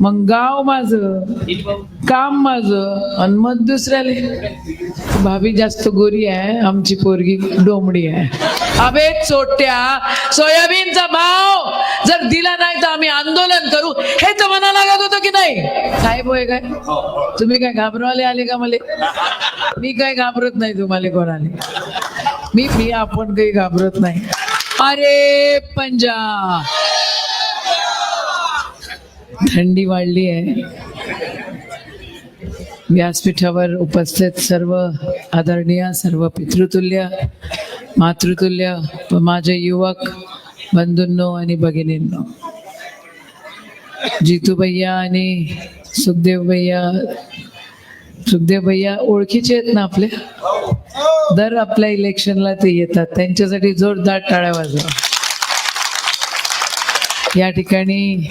मग गाव माझं काम माझं आणि मग दुसऱ्याले भाभी जास्त गोरी आहे आमची पोरगी डोंबडी आहे. अबे चोट्या सोयाबीनचा भाव जर दिला नाही तर आम्ही आंदोलन करू. हे तर मना लागत होतं की नाही? काय बोय काय? तुम्ही काय घाबरवाले आले का मला? मी काय घाबरत नाही तुम्हाला कोणाले. मी मी आपण काही घाबरत नाही. अरे पंजाब थंडी वाढली आहे. व्यासपीठावर उपस्थित सर्व आदरणीय सर्व पितृतुल्य मातृतुल्य माझे युवक बंधूंनो आणि भगिनींनो. जितू भैया आणि सुखदेव भैया सुखदेव भैया ओळखीचे आहेत ना आपल्या? दर आपल्या इलेक्शनला ते येतात. त्यांच्यासाठी जोरदार टाळ्या वाजवा. या ठिकाणी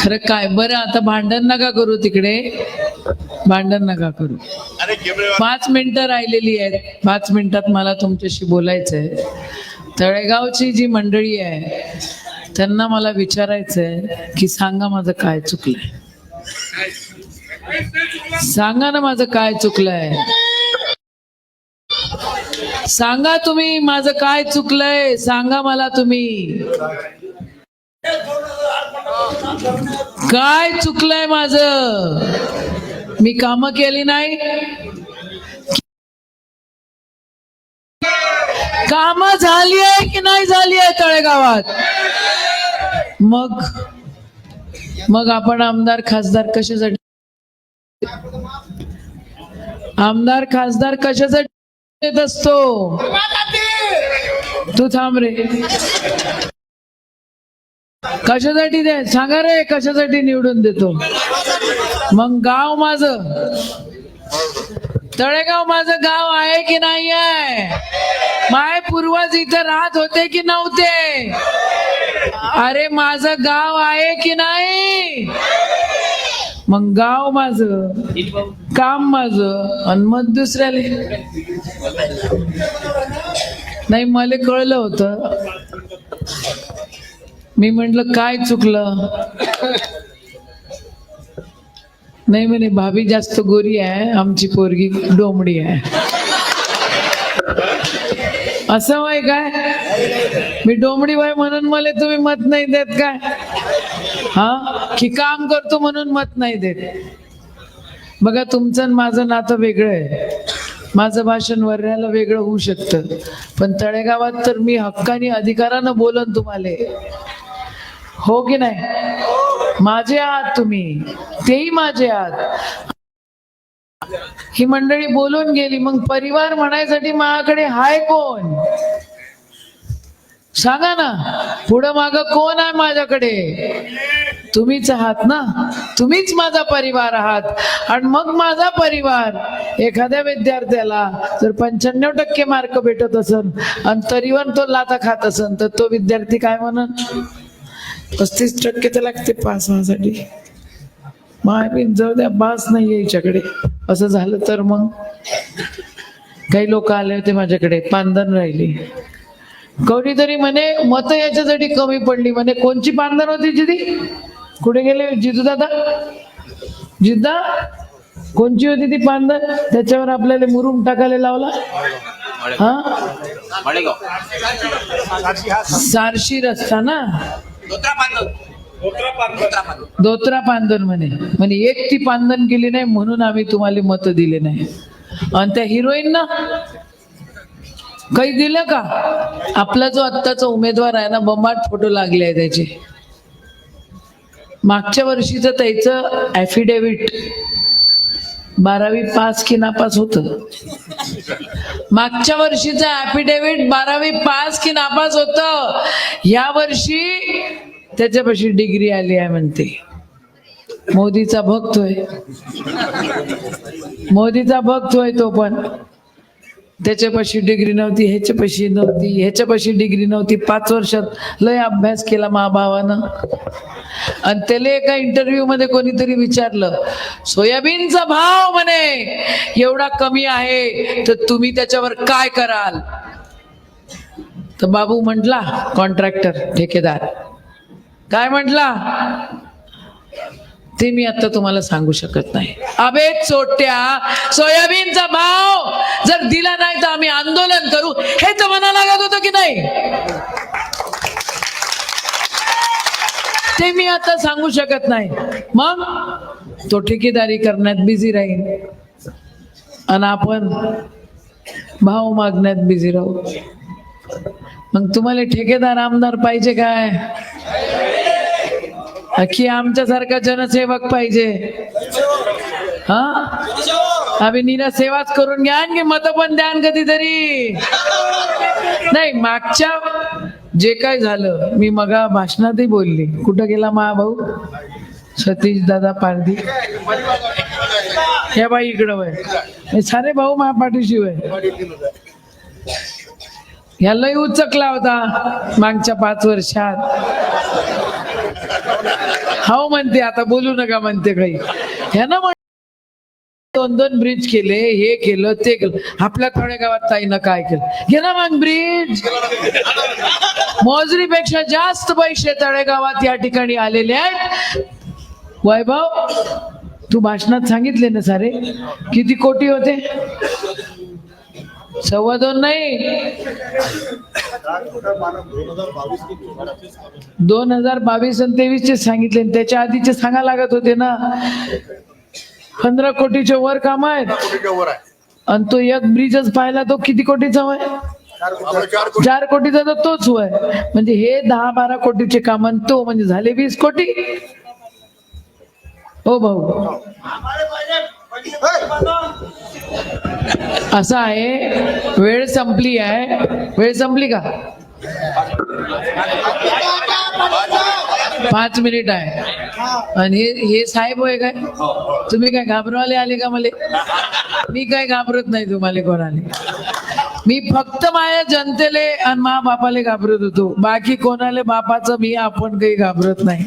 खरं काय? बरं आता भांडण नका करू तिकडे. भांडण नका करू. पाच मिनिटं राहिलेली आहेत. पाच मिनिटात मला तुमच्याशी बोलायचं आहे तळेगावची जी मंडळी आहे त्यांना मला विचारायचं आहे की सांगा माझं काय चुकलंय. सांगा ना माझं काय चुकलंय. सांगा तुम्ही माझं काय चुकलंय. सांगा मला तुम्ही. काय चुकलंय माझ? मी काम केली नाही. काम झाली आहे की नाही झाली आहे तळेगावात? मग मग आपण आमदार खासदार कशासाठी आमदार खासदार कशासाठी देत असतो? तू थांब रे. कशासाठी दे? सांगा रे कशासाठी निवडून देतो? मग गाव माझ. तळेगाव माझं गाव आहे की नाही आहे माय पूर्वज इथं राहत होते की नव्हते? अरे माझं गाव आहे की नाही? मग गाव माझं काम माझं आणि मग दुसऱ्याले? नाही मला कळलं होतं. मी म्हटलं काय चुकलं? नाही म्हणे भाभी जास्त गोरी आहे आमची पोरगी डोमडी आहे. असं वय काय? मी डोमडी वय म्हणून मला तुम्ही मत नाही देत काय? हा? की काम करतो म्हणून मत नाही देत? बघा तुमचं आणि माझं नातं वेगळं आहे. माझं भाषण वर्ण्याला वेगळं होऊ शकतं. पण तळेगावात तर मी हक्काने अधिकारानं बोलन तुम्हाला. हो की नाही? माझे आहात तुम्ही. तेही माझे आहात. ही मंडळी बोलून गेली मग परिवार म्हणायसाठी माझ्याकडे हाय कोण? सांगा ना पुढं माग कोण आहे माझ्याकडे? तुम्हीच आहात ना? तुम्हीच माझा परिवार आहात. आणि मग माझा परिवार एखाद्या विद्यार्थ्याला जर पंच्याण्णव टक्के मार्क भेटत असन आणि तरी पण तो लाता खात असन तर तो विद्यार्थी काय म्हणत पस्तीस टक्के तर लागते पास होण्यासाठी माय जाऊ द्या पास नाही याच्याकडे. असं झालं तर मग? काही लोक आले होते माझ्याकडे पांधन राहिली. कोणीतरी म्हणे मत याच्यासाठी कमी पडली. म्हणे कोणची पांधन होती जिदी? कुठे गेले? जिजू दादा? जिद्दा कोणची होती ती पांधन त्याच्यावर आपल्याला मुरुम टाकायला लावला? हा? सारशी रस्ता ना? दोत्रा पांधन म्हणे. म्हणे एक ती पांधन केली नाही म्हणून आम्ही तुम्हाला मत दिले नाही. आणि त्या हिरोईन ना काही दिलं का? आपला जो आत्ताचा उमेदवार आहे ना बंबाट फोटो लागले आहे त्याचे. मागच्या वर्षीचं त्याचं ॲफिडेव्हिट बारावी पास की नापास होत. मागच्या वर्षीचं ऍफिडेव्हिट बारावी पास की नापास होत. या वर्षी त्याच्यापाशी डिग्री आली आहे म्हणते. मोदीचा भक्त होय. मोदीचा भक्त होय तो पण. त्याच्यापाशी डिग्री नव्हती ह्याच्यापाशी नव्हती ह्याच्यापाशी डिग्री नव्हती. पाच वर्षात लय अभ्यास केला महाभावानं आणि त्याला एका इंटरव्ह्यू मध्ये कोणीतरी विचारलं सोयाबीनचा भाव म्हणे एवढा कमी आहे तर तुम्ही त्याच्यावर काय कराल? तर बाबू म्हटला कॉन्ट्रॅक्टर ठेकेदार. काय म्हटला? ते मी आता तुम्हाला सांगू शकत नाही. अबे चोट्या सोयाबीनचा भाव जर दिला नाही तर आम्ही आंदोलन करू. हे तर म्हणा लागत होतं की नाही? ते मी आता सांगू शकत नाही. मग? तो ठेकेदारी करण्यात बिझी राहील. आणि आपण भाव मागण्यात बिझी राहू. मग तुम्हाला ठेकेदार आमदार पाहिजे काय? की आमच्यासारखा जनसेवक पाहिजे. हा? आम्ही निरा सेवाच करून घ्या आणि मत पण द्या कधीतरी नाही मागच्या जे काय झालं मी मगा भाषणातही बोलली. कुठं गेला महाभाऊ सतीश दादा पारधी. या बाई इकडं वय. सारे भाऊ महापाठीशी वय. ह्यालाही उचकला होता मागच्या पाच वर्षात. हो म्हणते आता बोलू नका म्हणते काही. ह्यानं म्हण दोन दोन ब्रिज केले हे केलं ते केलं. आपल्या थोड्या गावात ताईनं काय केलं? घे ना मग ब्रिज मोजरीपेक्षा जास्त पैसे तळेगावात या ठिकाणी आलेले आहेत. वैभव तू भाषणात सांगितले ना सारे? किती कोटी होते? सव्वा दोन नाही. दोन हजार बावीस आणि तेवीस चे सांगितले आणि त्याच्या आधीचे सांगा लागत होते ना. पंधरा कोटीच्या वर काम आहेत आणि तो एक ब्रिजच पाहिला तो किती कोटीचा होय? चार कोटीचा तर तोच होय. म्हणजे हे दहा बारा कोटीचे काम आणि तो म्हणजे झाले वीस कोटी. हो भाऊ. असं आहे. वेळ संपली आहे. वेळ संपली का? पाच मिनिट आहे. आणि हे हे साहेब होय काय? तुम्ही काय घाबरवाले आले का मला? मी काय घाबरत नाही तुम्हाला कोणाले. मी फक्त माझ्या जनतेले आणि मा बापाले घाबरत होतो. बाकी कोणाले बापाचं मी आपण काही घाबरत नाही.